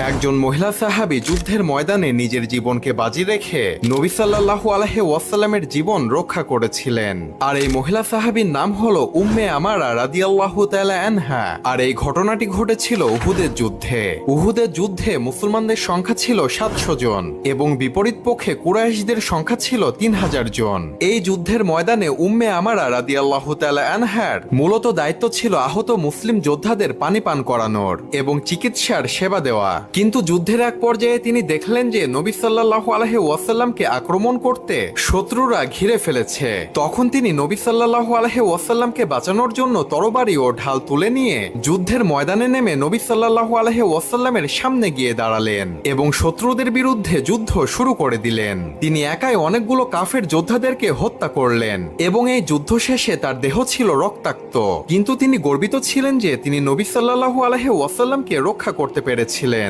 একজন মহিলা সাহাবি যুদ্ধের ময়দানে নিজের জীবনকে বাজি রেখে নবী সাল্লাল্লাহু আলাইহি ওয়াসাল্লামের জীবন রক্ষা করেছিলেন। আর এই মহিলা সাহাবীর নাম হলো উম্মে আমারা রাদিয়াল্লাহু তাআলা আনহা। আর এই ঘটনাটি ঘটেছিল উহুদের যুদ্ধে। উহুদের যুদ্ধে মুসলমানদের সংখ্যা ছিল সাতশো জন এবং বিপরীত পক্ষে কুরাইশদের সংখ্যা ছিল তিন হাজার জন। এই যুদ্ধের ময়দানে উম্মে আমারা রাদিয়াল্লাহু তাআলা আনহার মূলত দায়িত্ব ছিল আহত মুসলিম যোদ্ধাদের পানি পান করানোর এবং চিকিৎসার সেবা দেওয়া। কিন্তু যুদ্ধের এক পর্যায়ে তিনি দেখলেন যে নবী সাল্লাল্লাহু আলাইহি ওয়াসাল্লামকে আক্রমণ করতে শত্রুরা ঘিরে ফেলেছে। তখন তিনি নবী সাল্লাল্লাহু আলাইহি ওয়াসাল্লামকে বাঁচানোর জন্য তরবারি ও ঢাল তুলে নিয়ে যুদ্ধের ময়দানে নেমে নবী সাল্লাল্লাহু আলাইহি ওয়াসাল্লামের সামনে গিয়ে দাঁড়ালেন এবং শত্রুদের বিরুদ্ধে যুদ্ধ শুরু করে দিলেন। তিনি একাই অনেকগুলো কাফের যোদ্ধাদেরকে হত্যা করলেন এবং এই যুদ্ধ শেষে তার দেহ ছিল রক্তাক্ত। কিন্তু তিনি গর্বিত ছিলেন যে তিনি নবী সাল্লাল্লাহু আলাইহি ওয়াসাল্লামকে রক্ষা করতে পেরেছিলেন।